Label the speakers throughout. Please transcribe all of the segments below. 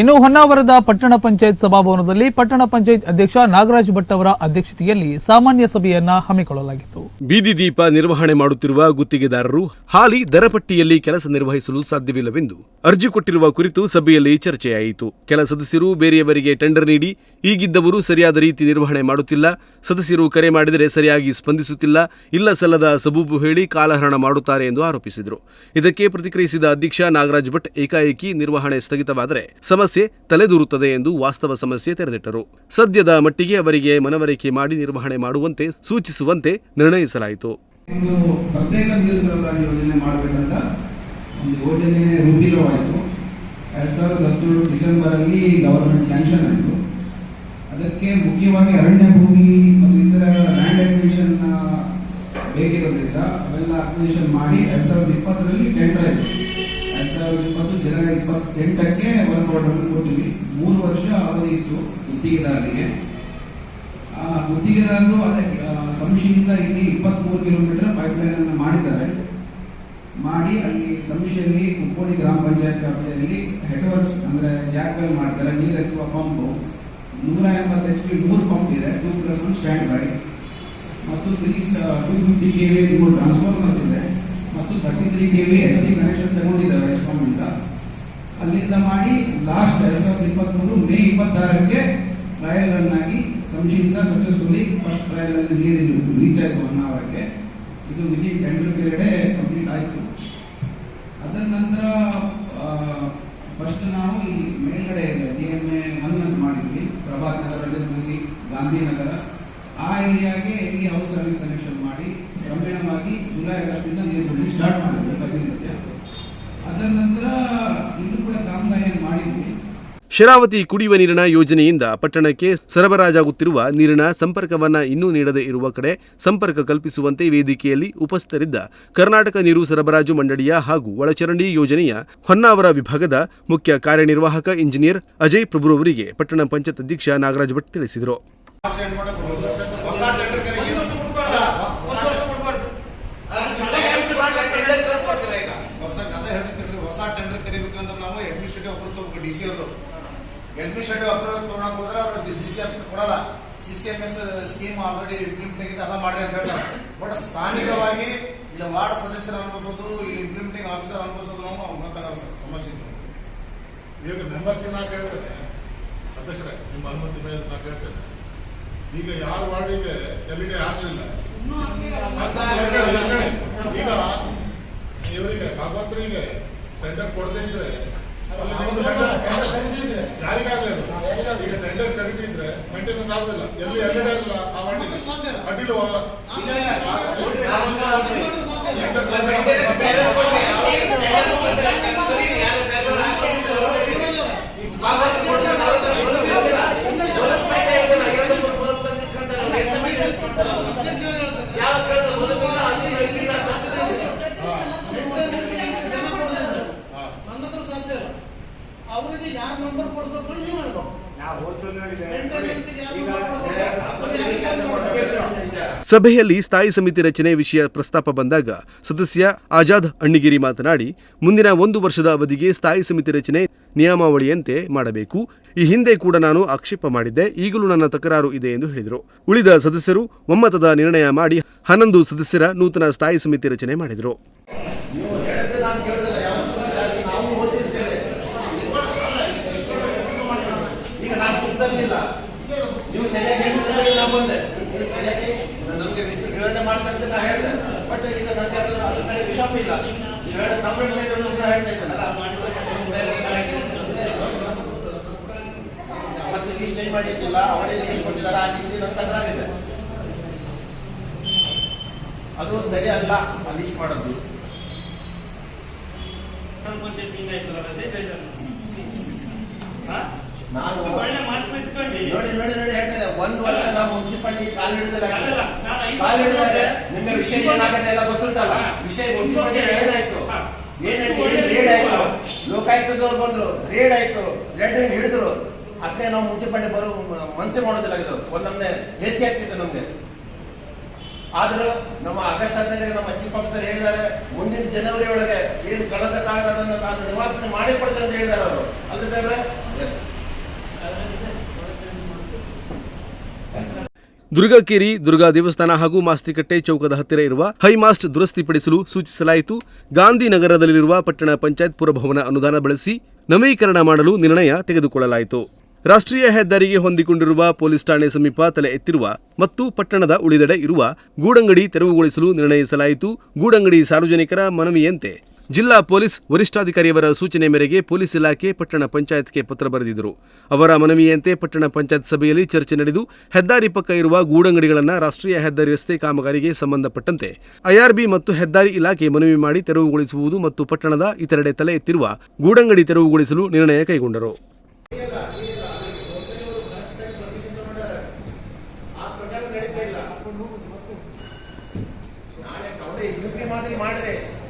Speaker 1: ಇನ್ನು ಹೊನ್ನಾವರದ ಪಟ್ಟಣ ಪಂಚಾಯತ್ ಸಭಾಭವನದಲ್ಲಿ ಪಟ್ಟಣ ಪಂಚಾಯತ್ ಅಧ್ಯಕ್ಷ ನಾಗರಾಜ್ ಭಟ್ ಅವರ ಅಧ್ಯಕ್ಷತೆಯಲ್ಲಿ ಸಾಮಾನ್ಯ ಸಭೆಯನ್ನ ಹಮ್ಮಿಕೊಳ್ಳಲಾಗಿತ್ತು.
Speaker 2: ಬೀದಿ ದೀಪ ನಿರ್ವಹಣೆ ಮಾಡುತ್ತಿರುವ ಗುತ್ತಿಗೆದಾರರು ಹಾಲಿ ದರಪಟ್ಟಿಯಲ್ಲಿ ಕೆಲಸ ನಿರ್ವಹಿಸಲು ಸಾಧ್ಯವಿಲ್ಲವೆಂದು ಅರ್ಜಿ ಕೊಟ್ಟಿರುವ ಕುರಿತು ಸಭೆಯಲ್ಲಿ ಚರ್ಚೆಯಾಯಿತು. ಕೆಲ ಸದಸ್ಯರು ಬೇರೆಯವರಿಗೆ ಟೆಂಡರ್ ನೀಡಿ, ಈಗಿದ್ದವರು ಸರಿಯಾದ ರೀತಿ ನಿರ್ವಹಣೆ ಮಾಡುತ್ತಿಲ್ಲ. ಸದಸ್ಯರು ಕರೆ ಮಾಡಿದರೆ ಸರಿಯಾಗಿ ಸ್ಪಂದಿಸುತ್ತಿಲ್ಲ. ಇಲ್ಲ ಸಲ್ಲದ ಸಬೂಬು ಹೇಳಿ ಕಾಲಹರಣ ಮಾಡುತ್ತಾರೆ ಎಂದು ಆರೋಪಿಸಿದರು. ಇದಕ್ಕೆ ಪ್ರತಿಕ್ರಿಯಿಸಿದ ಅಧ್ಯಕ್ಷ ನಾಗರಾಜ್ ಭಟ್ ಏಕಾಏಕಿ ನಿರ್ವಹಣೆ ಸ್ಥಗಿತವಾದರೆ ಸಮಸ್ಯೆ ತಲೆದೂರುತ್ತದೆ ಎಂದು ವಾಸ್ತವ ಸಮಸ್ಯೆ ತೆರೆದಿಟ್ಟರು. ಸದ್ಯದ ಮಟ್ಟಿಗೆ ಅವರಿಗೆ ಮನವರಿಕೆ ಮಾಡಿ ನಿರ್ವಹಣೆ ಮಾಡುವಂತೆ ಸೂಚಿಸುವಂತೆ ನಿರ್ಣಯಿಸಲಾಯಿತು.
Speaker 3: ಎರಡ್ ಸಾವಿರದ ಹದಿನೇಳು ಡಿಸೆಂಬರ್ ಅಲ್ಲಿ ಗವರ್ಮೆಂಟ್ ಸ್ಯಾಂಕ್ಷನ್ ಆಯಿತು. ಅದಕ್ಕೆ ಮುಖ್ಯವಾಗಿ ಅರಣ್ಯ ಭೂಮಿ ಮತ್ತು ಇತರ ಲ್ಯಾಂಡ್ ಅಕ್ವಿಷನ್ ಬೇಕಿರೋದ್ರಿಂದ ಅವೆಲ್ಲ ಅಕ್ವಿಷನ್ ಮಾಡಿ ಎರಡ್ ಸಾವಿರದ ಇಪ್ಪತ್ತರಲ್ಲಿ ಟೆಂಡರ್ ಆಯಿತು. ಎರಡ್ ಸಾವಿರದ ಇಪ್ಪತ್ತು ಜನವರಿ ಇಪ್ಪತ್ತೆಂಟಕ್ಕೆ ವರ್ಕ್ ಆರ್ಡರ್ ಕೊಟ್ಟಿವಿ. ಮೂರು ವರ್ಷ ಅವಧಿ ಇತ್ತು ಗುತ್ತಿಗೆದಾರರಿಗೆ. ಆ ಗುತ್ತಿಗೆದಾರರು ಆ, ಸಂಶಿಯಿಂದ ಇಲ್ಲಿ ಇಪ್ಪತ್ಮೂರು ಕಿಲೋಮೀಟರ್ ಪೈಪ್ ಲೈನ್ ಅನ್ನು ಮಾಡಿದ್ದಾರೆ. ಮಾಡಿ ಅಲ್ಲಿ ಸಂಶಿಯಲ್ಲಿ ಕುಕ್ಕೋಡಿ ಗ್ರಾಮ ಪಂಚಾಯತ್ ವ್ಯಾಪ್ತಿಯಲ್ಲಿ ಹೆಡ್ವರ್ಕ್ಸ್ ಅಂದ್ರೆ ಜಾಕ್ವೆಲ್ ಮಾಡ್ತಾರೆ ನೀರು ಎತ್ತುವ ಪಂಪು ನೂರ ಎಂಬತ್ತು ಎಚ್ ಪಿ ಮೂರು ಪಂಪ್ ಇದೆ. Two plus one standby ಮತ್ತು three two fifty K V ಮೂರು ಟ್ರಾನ್ಸ್ಫಾರ್ಮರ್ಸ್ ಇದೆ. ಮತ್ತು thirty three K V H D connection ತಗೊಂಡಿದ್ದಾರೆ ಎಸ್ಕಾಮ್ ಇಂದ ಅಲ್ಲಿಂದ ಮಾಡಿ ಲಾಸ್ಟ್ ಎರಡ್ ಸಾವಿರದ ಇಪ್ಪತ್ಮೂರು ಮೇ ಇಪ್ಪತ್ತಾರಕ್ಕೆ ಟ್ರಯಲ್ ರನ್ ಆಗಿ ಸಂಶಯಿಂದ ಸಕ್ಸಸ್ಫುಲಿ ಫಸ್ಟ್ ಟ್ರಯಲ್ ಅಲ್ಲಿ ನೀರಿನ ರೀಚ್ ಆಯಿತು ಒನ್ ಅವರ್ಗೆ. ಇದು ವಿದಿನ್ ಟೆಂಡರ್ ಪೀರಿಯಡ್ ಕಂಪ್ಲೀಟ್ ಆಯಿತು. ಅದರ ನಂತರ ಫಸ್ಟ್ ನಾವು ಈ ಮೇಲ್ಗಡೆ ಡಿ ಎಂ ಎ ಒನ್ ಅಂತ ಮಾಡಿದ್ವಿ. ಪ್ರಭಾತ್ ನಗರ ಹೋಗಿ ಗಾಂಧಿನಗರ. ಆ ಏರಿಯಾಗೆ ಈ ಹೌಸ್ ಸರ್ವಿಸ್ ಕನೆಕ್ಷನ್ ಮಾಡಿ ಕ್ರಮೇಣವಾಗಿ ಜುಲೈ ಆಗಸ್ಟಿಂದ ನೀರು ಬಿಡಲಿಕ್ಕೆ ಸ್ಟಾರ್ಟ್ ಮಾಡಿದ್ವಿ ಪ್ರತಿನಿತ್ಯ ಅದರ ನಂತರ ಇಲ್ಲೂ ಕೂಡ ಕಾಮಗಾರಿಯನ್ನು ಮಾಡಿದ್ವಿ
Speaker 2: ಶರಾವತಿ ಕುಡಿಯುವ ನೀರಿನ ಯೋಜನೆಯಿಂದ ಪಟ್ಟಣಕ್ಕೆ ಸರಬರಾಜಾಗುತ್ತಿರುವ ನೀರಿನ ಸಂಪರ್ಕವನ್ನು ಇನ್ನೂ ನೀಡದೇ ಇರುವ ಕಡೆ ಸಂಪರ್ಕ ಕಲ್ಪಿಸುವಂತೆ ವೇದಿಕೆಯಲ್ಲಿ ಉಪಸ್ಥಿತರಿದ್ದ ಕರ್ನಾಟಕ ನೀರು ಸರಬರಾಜು ಮಂಡಳಿಯ ಹಾಗೂ ಒಳಚರಂಡಿ ಯೋಜನೆಯ ಹೊನ್ನಾವರ ವಿಭಾಗದ ಮುಖ್ಯ ಕಾರ್ಯನಿರ್ವಾಹಕ ಇಂಜಿನಿಯರ್ ಅಜಯ್ ಪ್ರಭು ಅವರಿಗೆ ಪಟ್ಟಣ ಪಂಚಾಯತ್ ಅಧ್ಯಕ್ಷ ನಾಗರಾಜ್ ಭಟ್ ತಿಳಿಸಿದರು.
Speaker 4: ಡಿ ಸಿ ಅವರು ಅಡ್ಮಿನಿಸ್ಟ್ರೇಟಿವ್ ಅಪ್ರೂವಲ್ ತೊಗೊಳಕ್ ಹೋದ್ರೆ ಅವರು ಡಿ ಸಿ ಆಫೀಸ್ ಕೊಡಲ್ಲ. C C M S scheme already implement ಆಗಿದೆ ಅದ ಮಾಡಿ ಅಂತ ಹೇಳ್ತಾರೆ. ಬಟ್ ಸ್ಥಾನಿಕವಾಗಿ ಇಲ್ಲ ವಾರ್ಡ್ ಸದಸ್ಯರು ಅನ್ಬೋಸೋದು ಇಲ್ಲಿ ಇಂಪ್ಲಿಮೆಂಟಿಂಗ್ ಆಫೀಸರ್ ಅನ್ಬೋಸೋದು ನಾವು ಗೊತ್ತಾಗಲ್ಲ ಸಮಸ್ಯೆ ಇದೆ.
Speaker 5: ಈಗ ಮೆಂಬರ್ಸ್ ನಾ ಕೇಳ್ತೇನೆ ಅಧ್ಯಕ್ಷರೇ ನಿಮ್ಮ ಅನುಮತಿ ಮೇಲೆ ನಾ ಕೇಳ್ತೇನೆ. ಈಗ ಯಾರ ವಾರ್ಡಿಗೆ ಎಲ್ ಇ ಡಿ ಆಗಲಿಲ್ಲ ಈಗ ಇವರಿಗೆ ಭಗವಂತರಿಗೆ ಸೆಂಟರ್ ಕೊಡದೇ ಇದ್ರೆ ಅಲ್ಲಿ ಒಂದು tender ಯಾರಿಗಾಗಲಿ ಅದು. ಈಗ ಟೆಂಡರ್ ಕರೀತಿದ್ರೆ ಮೇಂಟೆನೆನ್ಸ್ ಆಗುದಿಲ್ಲ ಎಲ್ಲಿ ಎಲ್ ಇ
Speaker 2: ಸಭೆಯಲ್ಲಿ ಸ್ಥಾಯಿ ಸಮಿತಿ ರಚನೆ ವಿಷಯ ಪ್ರಸ್ತಾಪ ಬಂದಾಗ ಸದಸ್ಯ ಆಜಾದ್ ಅಣ್ಣಿಗಿರಿ ಮಾತನಾಡಿ, ಮುಂದಿನ ಒಂದು ವರ್ಷದ ಅವಧಿಗೆ ಸ್ಥಾಯಿ ಸಮಿತಿ ರಚನೆ ನಿಯಮಾವಳಿಯಂತೆ ಮಾಡಬೇಕು. ಈ ಹಿಂದೆ ಕೂಡ ನಾನು ಆಕ್ಷೇಪ ಮಾಡಿದ್ದೆ. ಈಗಲೂ ನನ್ನ ತಕರಾರು ಇದೆ ಎಂದು ಹೇಳಿದರು. ಉಳಿದ ಸದಸ್ಯರು ಒಮ್ಮತದ ನಿರ್ಣಯ ಮಾಡಿ ಹನ್ನೊಂದು ಸದಸ್ಯರ ನೂತನ ಸ್ಥಾಯಿ ಸಮಿತಿ ರಚನೆ ಮಾಡಿದರು
Speaker 6: ಈಗ ನಾನು ಕುಗ್ದಲ್ಲಿಲ್ಲ ನೀವು ಸರಿಯಾಗಿ ಹೇಳಿದ್ರೆ ನಾನು ಬಂದೆ ನೀವು ಸರಿಯಾಗಿ ನಮಗೆ ಮಾಡ್ತಾರೆ ನಾ ಹೇಳಿದೆ. ಬಟ್ ಈಗ ನನಗೆ ಅದ್ರ ವಿಶ್ವಾಸ ಇಲ್ಲ. ನೀವು ಹೇಳಿದ ನಾನು ಹೇಳ್ತಾ ಮತ್ತೆ ಲೀಸ್ಟ್ ಚೇಂಜ್ ಮಾಡಿರ್ತಿಲ್ಲ ಅವರೇ ಲೀಸ್ಟ್ ಕೊಟ್ಟಿದ್ದಾರೆ. ಆ ಲೀಸ್ ತಕರಾರಿದೆ ಅದು ಸರಿ ಅಲ್ಲ. ಆ ಲೀಸ್ಟ್ ಮಾಡೋದು. ನಾನು ನೋಡಿ ನೋಡಿ ನೋಡಿ ಹೇಳ್ತೇನೆ ಒಂದು ವರ್ಷ ನಾವು ಮುನ್ಸಿಪಾಲಿಟಿ ಕಾಲು ಹಿಡಿದ್ರೆ ಕಾಲು ವಿಷಯ ಏನಾಗುತ್ತೆ ಎಲ್ಲ ಗೊತ್ತುಂಟಲ್ಲ? ವಿಷಯ ಏನಾಯ್ತು. ಏನಾಯ್ತು ಏನ್ ರೇಡ್ ಆಯ್ತು. ಲೋಕಾಯುಕ್ತದವ್ರು ಬಂದ್ರು. ರೇಡ್ ಆಯ್ತು. ರೆಡ್ ಹಿಡಿದ್ರು. ಅದಕ್ಕೆ ನಾವು ಮುನ್ಸಿಪಾಲಿಟಿ ಬರೋ ಮನಸ್ಸೆ ಮಾಡೋದಿಲ್ಲ ಇದು. ಒಂದೊಮ್ಮೆ ಬೇಸಿಗೆ ಆಗ್ತಿತ್ತು ನಮ್ಗೆ. ಆದ್ರೂ ನಮ್ಮ ಆಗಸ್ಟ್ ಹದಿನೈದಕ್ಕೆ ನಮ್ಮ ಚೀಫ್ ಆಫೀಸರ್ ಹೇಳಿದ್ದಾರೆ ಮುಂದಿನ ಜನವರಿ ಒಳಗೆ ಏನು ಕಳಂಕ ತಾಗದನ್ನು ತಾನು ನಿವಾಸನೆ ಮಾಡಿಕೊಡ್ತಾರೆ ಅಂತ ಹೇಳಿದ್ದಾರೆ ಅವರು. ಅಲ್ರಿ ಸಾಹೇಬ್ರೆ?
Speaker 2: ದುರ್ಗಾಕೇರಿ, ದುರ್ಗಾ ದೇವಸ್ಥಾನ ಹಾಗೂ ಮಾಸ್ತಿಕಟ್ಟೆ ಚೌಕದ ಹತ್ತಿರ ಇರುವ ಹೈಮಾಸ್ಟ್ ದುರಸ್ತಿಪಡಿಸಲು ಸೂಚಿಸಲಾಯಿತು. ಗಾಂಧಿನಗರದಲ್ಲಿರುವ ಪಟ್ಟಣ ಪಂಚಾಯತ್ ಪುರಭವನ ಅನುದಾನ ಬಳಸಿ ನವೀಕರಣ ಮಾಡಲು ನಿರ್ಣಯ ತೆಗೆದುಕೊಳ್ಳಲಾಯಿತು. ರಾಷ್ಟ್ರೀಯ ಹೆದ್ದಾರಿಗೆ ಹೊಂದಿಕೊಂಡಿರುವ ಪೊಲೀಸ್ ಠಾಣೆ ಸಮೀಪ ತಲೆ ಎತ್ತಿರುವ ಮತ್ತು ಪಟ್ಟಣದ ಉಳಿದೆಡೆ ಇರುವ ಗೂಡಂಗಡಿ ತೆರವುಗೊಳಿಸಲು ನಿರ್ಣಯಿಸಲಾಯಿತು. ಗೂಡಂಗಡಿ ಸಾರ್ವಜನಿಕರ ಮನವಿಯಂತೆ ಜಿಲ್ಲಾ ಪೊಲೀಸ್ ವರಿಷ್ಠಾಧಿಕಾರಿಯವರ ಸೂಚನೆ ಮೇರೆಗೆ ಪೊಲೀಸ್ ಇಲಾಖೆ ಪಟ್ಟಣ ಪಂಚಾಯತ್ಗೆ ಪತ್ರ ಬರೆದಿದ್ದರು. ಅವರ ಮನವಿಯಂತೆ ಪಟ್ಟಣ ಪಂಚಾಯತ್ ಸಭೆಯಲ್ಲಿ ಚರ್ಚೆ ನಡೆದು ಹೆದ್ದಾರಿ ಪಕ್ಕ ಇರುವ ಗೂಡಂಗಡಿಗಳನ್ನು ರಾಷ್ಟ್ರೀಯ ಹೆದ್ದಾರಿ ರಸ್ತೆ ಕಾಮಗಾರಿಗೆ ಸಂಬಂಧಪಟ್ಟಂತೆ ಐಆರ್ಬಿ ಮತ್ತು ಹೆದ್ದಾರಿ ಇಲಾಖೆ ಮನವಿ ಮಾಡಿ ತೆರವುಗೊಳಿಸುವುದು ಮತ್ತು ಪಟ್ಟಣದ ಇತರೆಡೆ ತಲೆ ಎತ್ತಿರುವ ಗೂಡಂಗಡಿ ತೆರವುಗೊಳಿಸಲು ನಿರ್ಣಯ ಕೈಗೊಂಡರು.
Speaker 6: ಮಾಡಿದ್ರೆ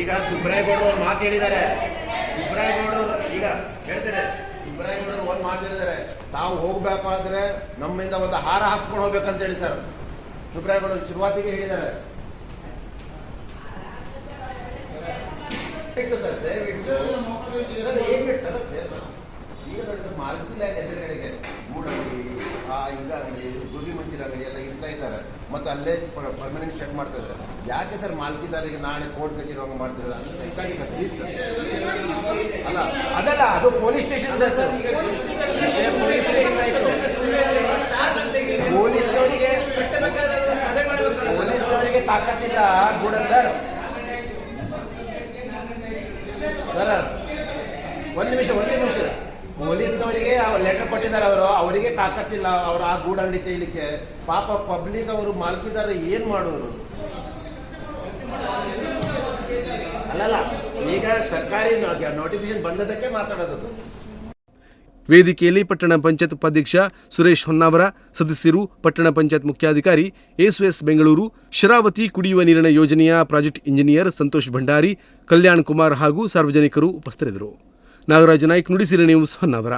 Speaker 6: ಈಗ ಸುಬ್ರಾಯಗೌಡರು ಒಂದು ಮಾತು ಹೇಳಿದ್ದಾರೆ. ಸುಬ್ರಾಯಗೌಡರು, ಈಗ ಹೇಳ್ತಾರೆ ಸುಬ್ರಾಯಗೌಡರು ಒಂದು ಮಾತು ಹೇಳಿದ್ದಾರೆ. ತಾವು ಹೋಗ್ಬೇಕಾದ್ರೆ ನಮ್ಮಿಂದ ಒಂದು ಹಾರ ಹಾಕ್ಸ್ಕೊಂಡು ಹೋಗ್ಬೇಕಂತ ಹೇಳಿ ಸರ್. ಸುಬ್ರಾಯಗೌಡರು ಶುರುವಾತಿಗೆ ಹೇಳಿದ್ದಾರೆ. ಸರ್, ದಯವಿಟ್ಟು? ಈಗ ಸರ್ ಮಾಲ್ಕಿ ಲ್ಯಾಂಡ್ ಎದುರುಗಡೆಗೆ ಮೂಡಂಗಡಿ ಆ ಈಗ ಅಂಗಡಿ ಗೋಬಿ ಮಂಚೂರಿ ಅಂಗಡಿ ಎಲ್ಲ ಇಡ್ತಾ ಇದ್ದಾರೆ. ಮತ್ತೆ ಅಲ್ಲೇ ಪರ್ಮನೆಂಟ್ ಚೆಕ್ ಮಾಡ್ತಾ ಇದ್ದಾರೆ. ಯಾಕೆ ಸರ್ ಮಾಲ್ಕಿದಾರಿಗೆ ನಾಳೆ ಕೋರ್ಟ್ ಕಚೇರಿ ಮಾಡ್ತಿದ್ದಾರೆ ಅಂತ ಸರ್ ಪ್ಲೀಸ್ ಸರ್ ಅಲ್ಲ, ಅದಲ್ಲ, ಅದು ಪೊಲೀಸ್ ಸ್ಟೇಷನ್ ಪೊಲೀಸ್ನವರಿಗೆ ಪೊಲೀಸ್ನವರಿಗೆ ತಾಕತ್ತಿಲ್ಲ ಗೂಡ ಸರ್. ಸರ್, ಒಂದು ನಿಮಿಷ ಒಂದು ನಿಮಿಷ. ಪೊಲೀಸ್ನವರಿಗೆ ಲೆಟರ್ ಕೊಟ್ಟಿದ್ದಾರೆ ಅವರು, ಅವರಿಗೆ ತಾಕತ್ತಿಲ್ಲ ಅವ್ರ ಆ ಗೂಡಂಗಡಿ ತೆಗಿಲಿಕ್ಕೆ ಪಾಪ ಪಬ್ಲಿಕ್ ಅವರು ಮಾಲ್ಕಿದ್ದಾರೆ, ಏನ್ ಮಾಡೋರು? ಅಲ್ಲಲ್ಲ, ಈಗ ಸರ್ಕಾರಿ ನೋಟಿಫಿಕೇಶನ್ ಬಂದದಕ್ಕೆ ಮಾತಾಡೋದು.
Speaker 2: ವೇದಿಕೆಯಲ್ಲಿ ಪಟ್ಟಣ ಪಂಚಾಯತ್ ಉಪಾಧ್ಯಕ್ಷ ಸುರೇಶ್ ಹೊನ್ನಾವರ, ಸದಸ್ಯರು ಪಟ್ಟಣ ಪಂಚಾಯತ್ ಮುಖ್ಯಾಧಿಕಾರಿ ಎಸ್ಎಸ್ ಬೆಂಗಳೂರು, ಶರಾವತಿ ಕುಡಿಯುವ ನೀರಿನ ಯೋಜನೆಯ ಪ್ರಾಜೆಕ್ಟ್ ಇಂಜಿನಿಯರ್ ಸಂತೋಷ್ ಭಂಡಾರಿ, ಕಲ್ಯಾಣ್ ಕುಮಾರ್ ಹಾಗೂ ಸಾರ್ವಜನಿಕರು ಉಪಸ್ಥಿತರಿದ್ದರು. ನಾಗರಾಜ ನಾಯ್ಕ ನುಡಿಸಿರಿ ನ್ಯೂಸ್ ಹೊನ್ನಾವರ